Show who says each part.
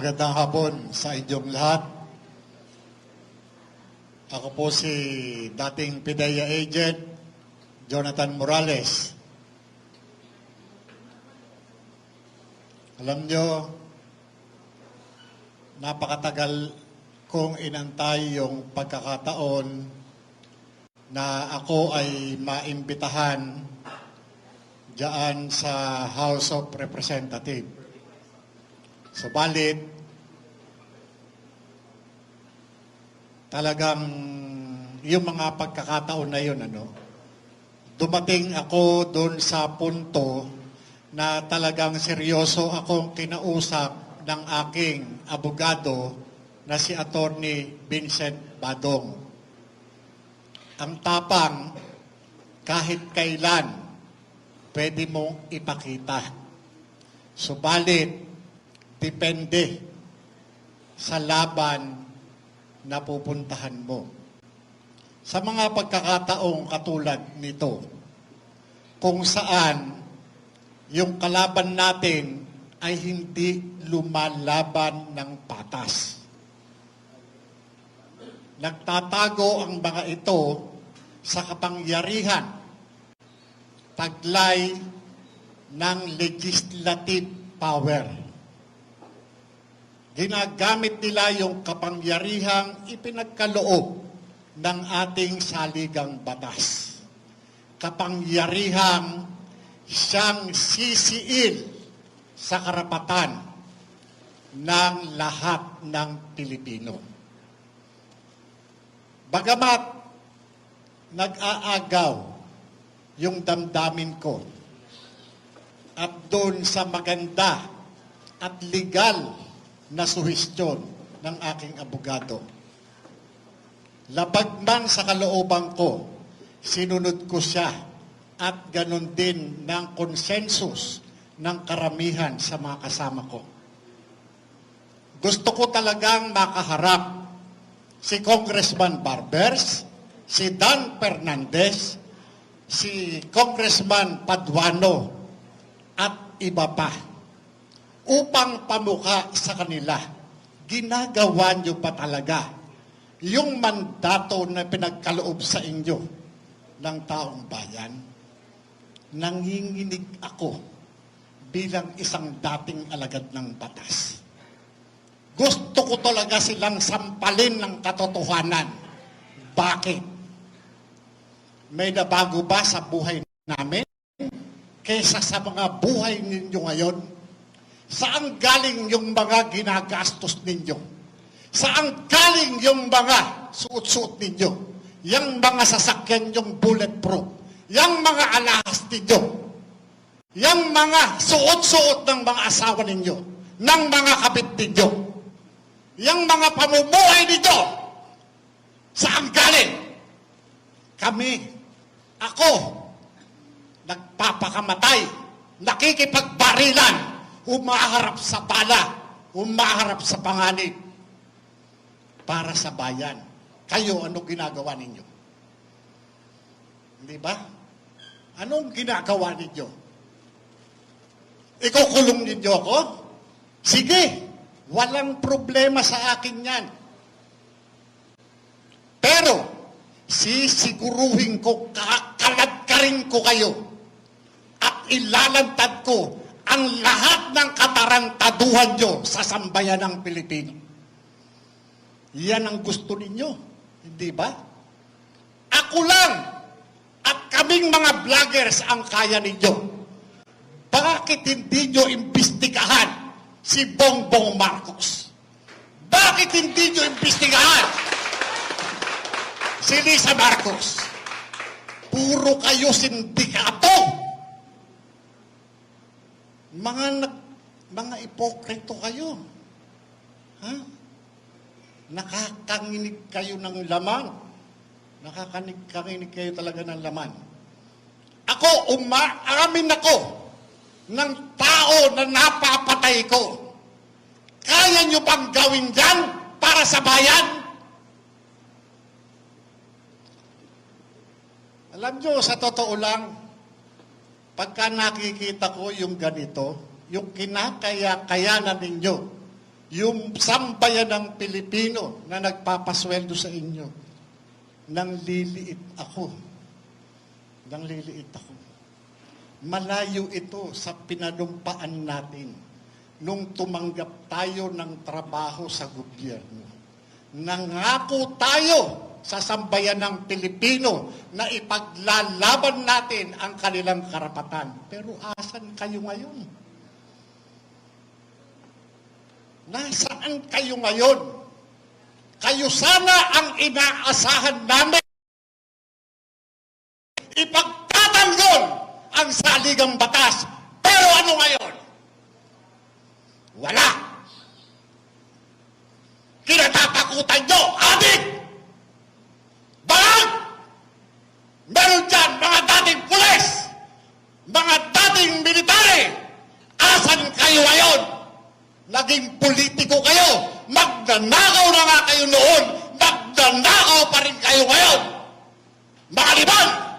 Speaker 1: Magandang hapon sa inyong lahat. Ako po si dating PIDEA agent, Jonathan Morales. Alam nyo, napakatagal kong inantay yung pagkakataon na ako ay maimbitahan diyan sa House of Representatives. Subalit, talagang yung mga pagkakataon na yun, ano, dumating ako doon sa punto na talagang seryoso akong kinausap ng aking abogado na si Attorney Vincent Badong. Ang tapang, kahit kailan, pwede mong ipakita. Subalit, depende sa laban na pupuntahan mo. Sa mga pagkakataong katulad nito, kung saan yung kalaban natin ay hindi lumalaban ng patas. Nagtatago ang mga ito sa kapangyarihan, taglay ng legislative power. Ginagamit nila yung kapangyarihang ipinagkaloob ng ating saligang batas. Kapangyarihang siyang sisiil sa karapatan ng lahat ng Pilipino. Bagamat nag-aagaw yung damdamin ko at doon sa maganda at legal na suhestyon ng aking abogado. Labag man sa kalooban ko, sinunod ko siya at ganun din ng konsensus ng karamihan sa mga kasama ko. Gusto ko talagang makaharap si Congressman Barbers, si Dan Fernandez, si Congressman Paduano at iba pa upang pamuka sa kanila. Ginagawa nyo pa talaga yung mandato na pinagkaloob sa inyo ng taong bayan. Nanginginig ako bilang isang dating alagad ng batas. Gusto ko talaga silang sampalin ng katotohanan. Bakit? May nabago ba sa buhay namin kaysa sa mga buhay ninyo ngayon? Saan galing yung mga ginagastos ninyo? Saan galing yung mga suot-suot ninyo? Yang mga sasakyan yung bulletproof? Yang mga alahas ninyo? Yang mga suot-suot ng mga asawa ninyo? Ng mga kabit ninyo? Yang mga pamumuhay ninyo? Saan galing? Kami, ako, nagpapakamatay, nakikipagbarilan, umaharap sa bala, umaharap sa panganib para sa bayan. Kayo, ano ginagawa ninyo? Di ba? Anong ginagawa ninyo? Ikukulong ninyo ako? Sige, walang problema sa akin yan. Pero, sisiguruhin ko, kakalagkarin ko kayo at ilalantad ko ang lahat ng katarantaduhan nyo sa sambayan ng Pilipino. Yan ang gusto ninyo, hindi ba? Ako lang at kaming mga vloggers ang kaya ninyo. Bakit hindi nyo imbestigahan si Bongbong Marcos? Bakit hindi nyo imbestigahan si Lisa Marcos? Puro kayo sindikato. Mga nag, mga ipokrito kayo. Ha? Nakakanginig kayo ng laman. Nakakanig kayo talaga ng laman. Ako, umaamin ako ng tao na napapatay ko. Kaya nyo bang gawin yan para sa bayan? Alam nyo, sa totoo lang, pagka nakikita ko yung ganito, yung kinakaya-kayanan ninyo yung sambayan ng Pilipino na nagpapasweldo sa inyo, nang liliit ako. Nang liliit ako. Malayo ito sa pinanumpaan natin nung tumanggap tayo ng trabaho sa gobyerno. Nangako tayo sa sambayan ng Pilipino na ipaglalaban natin ang kanilang karapatan. Pero asan kayo ngayon? Nasaan kayo ngayon? Kayo sana ang inaasahan namin. Ipagtatanggol ang saligang batas. Pero ano ngayon? Wala. Kinatatakutan nyo, adik! Bakit? Meron dyan mga dating pulis, mga dating military. Asan kayo ngayon? Naging politiko kayo. Magnanakaw na nga kayo noon. Magnanakaw pa rin kayo ngayon. Mga liban!